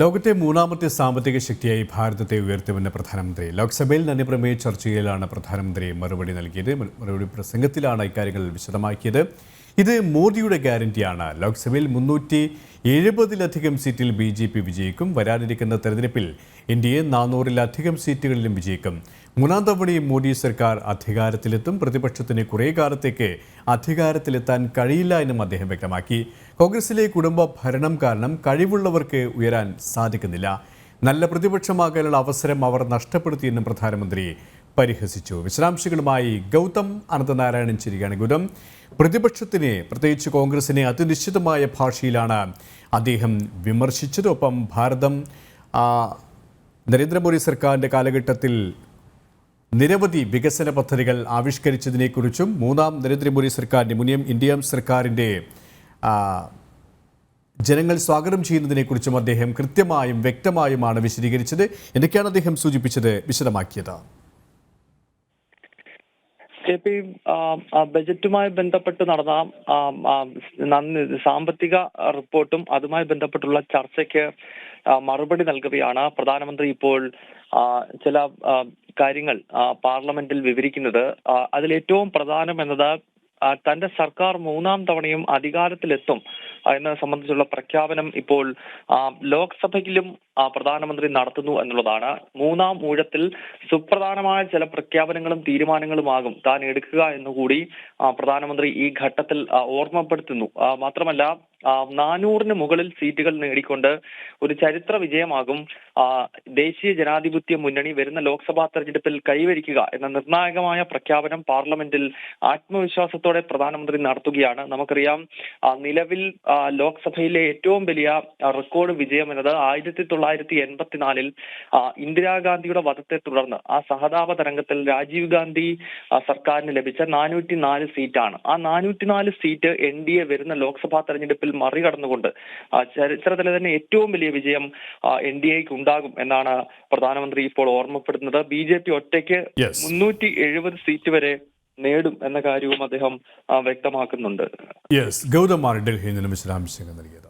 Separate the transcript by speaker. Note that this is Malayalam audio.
Speaker 1: ലോകത്തെ മൂന്നാമത്തെ സാമ്പത്തിക ശക്തിയായി ഭാരതത്തെ ഉയർത്തുമെന്ന് പ്രധാനമന്ത്രി. ലോക്സഭയിൽ നന്ദിപ്രമേയ ചർച്ചയിലാണ് പ്രധാനമന്ത്രി മറുപടി നൽകിയത്. മറുപടി പ്രസംഗത്തിലാണ് ഇക്കാര്യങ്ങൾ വിശദമാക്കിയത്. ഇത് മോദിയുടെ ഗ്യാരണ്ടിയാണ്. ലോക്സഭയിൽ മുന്നൂറ്റി എഴുപതിലധികം സീറ്റിൽ ബി ജെ പി വിജയിക്കും. വരാനിരിക്കുന്ന തെരഞ്ഞെടുപ്പിൽ ഇന്ത്യയെ നാനൂറിലധികം സീറ്റുകളിലും വിജയിക്കും. മൂന്നാം തവണയും മോദി സർക്കാർ അധികാരത്തിലെത്തും. പ്രതിപക്ഷത്തിന് കുറേ കാലത്തേക്ക് അധികാരത്തിലെത്താൻ കഴിയില്ല എന്നും അദ്ദേഹം വ്യക്തമാക്കി. കോൺഗ്രസിലെ കുടുംബ ഭരണം കാരണം കഴിവുള്ളവർക്ക് ഉയരാൻ സാധിക്കുന്നില്ല. നല്ല പ്രതിപക്ഷമാകാനുള്ള അവസരം അവർ നഷ്ടപ്പെടുത്തിയെന്നും പ്രധാനമന്ത്രി പരിഹസിച്ചു. വിശദാംശങ്ങളുമായി ഗൗതം അനന്തനാരായണൻ ചിരിയാണ് ഗൗതം പ്രതിപക്ഷത്തിനെ പ്രത്യേകിച്ച് കോൺഗ്രസിനെ അതിനിശ്ചിതമായ ഭാഷയിലാണ് അദ്ദേഹം വിമർശിച്ചത്. ഒപ്പം ഭാരതം നരേന്ദ്രമോദി സർക്കാരിന്റെ കാലഘട്ടത്തിൽ നിരവധി വികസന പദ്ധതികൾ ആവിഷ്കരിച്ചതിനെക്കുറിച്ചും മൂന്നാം നരേന്ദ്രമോദി സർക്കാരിന്റെ മുനിയം ഇന്ത്യ സർക്കാരിന്റെ ജനങ്ങൾ സ്വാഗതം ചെയ്യുന്നതിനെക്കുറിച്ചും അദ്ദേഹം കൃത്യമായും വ്യക്തമായുമാണ് വിശദീകരിച്ചത്. എന്തൊക്കെയാണ് അദ്ദേഹം സൂചിപ്പിച്ചത്? വിശദമാക്കിയത്.
Speaker 2: കെ പി ബജറ്റുമായി ബന്ധപ്പെട്ട് നടന്ന സാമ്പത്തിക റിപ്പോർട്ടും അതുമായി ബന്ധപ്പെട്ടുള്ള ചർച്ചയ്ക്ക് മറുപടി നൽകുകയാണ് പ്രധാനമന്ത്രി ഇപ്പോൾ ചില കാര്യങ്ങൾ പാർലമെന്റിൽ വിവരിക്കുന്നത്. അതിൽ ഏറ്റവും പ്രധാനം എന്നത് തന്റെ സർക്കാർ മൂന്നാം തവണയും അധികാരത്തിലെത്തും. എന്നത് സംബന്ധിച്ചുള്ള പ്രഖ്യാപനം ഇപ്പോൾ ലോക്സഭയിലും പ്രധാനമന്ത്രി നടത്തുന്നു എന്നുള്ളതാണ്. മൂന്നാം ഊഴത്തിൽ സുപ്രധാനമായ ചില പ്രഖ്യാപനങ്ങളും തീരുമാനങ്ങളുമാകും താൻ എടുക്കുക എന്നുകൂടി പ്രധാനമന്ത്രി ഈ ഘട്ടത്തിൽ ഓർമ്മപ്പെടുത്തുന്നു. മാത്രമല്ല നാനൂറിന് മുകളിൽ സീറ്റുകൾ നേടിക്കൊണ്ട് ഒരു ചരിത്ര വിജയമാകും. ദേശീയ ജനാധിപത്യ മുന്നണി വരുന്ന ലോക്സഭാ തെരഞ്ഞെടുപ്പിൽ കൈവരിക്കുക എന്ന നിർണായകമായ പ്രഖ്യാപനം പാർലമെന്റിൽ ആത്മവിശ്വാസത്തോടെ പ്രധാനമന്ത്രി നടത്തുകയാണ്. നമുക്കറിയാം നിലവിൽ ലോക്സഭയിലെ ഏറ്റവും വലിയ റെക്കോർഡ് വിജയം എന്നത് ആയിരത്തി തൊള്ളായിരത്തി എൺപത്തിനാലിൽ ഇന്ദിരാഗാന്ധിയുടെ വധത്തെ തുടർന്ന് ആ സഹതാപ തരംഗത്തിൽ രാജീവ് ഗാന്ധി സർക്കാരിന് ലഭിച്ച നാനൂറ്റി നാല് സീറ്റാണ്. ആ നാനൂറ്റി നാല് സീറ്റ് എൻ ഡി എ വരുന്ന ലോക്സഭാ തെരഞ്ഞെടുപ്പിൽ മറികടന്നുകൊണ്ട് ചരിത്രത്തിലെ തന്നെ ഏറ്റവും വലിയ വിജയം എൻ ഡി എക്ക് ഉണ്ടാകും എന്നാണ് പ്രധാനമന്ത്രി ഇപ്പോൾ ഓർമ്മപ്പെടുന്നത് ബി ജെ പി ഒറ്റയ്ക്ക് മുന്നൂറ്റി എഴുപത് സീറ്റ് വരെ നേടും എന്ന കാര്യവും അദ്ദേഹം വ്യക്തമാക്കുന്നുണ്ട്.
Speaker 1: യെസ് ഗൗതമാണ് ഡൽഹിയിൽ നിന്നും വിശദാംശങ്ങൾ നൽകിയത്.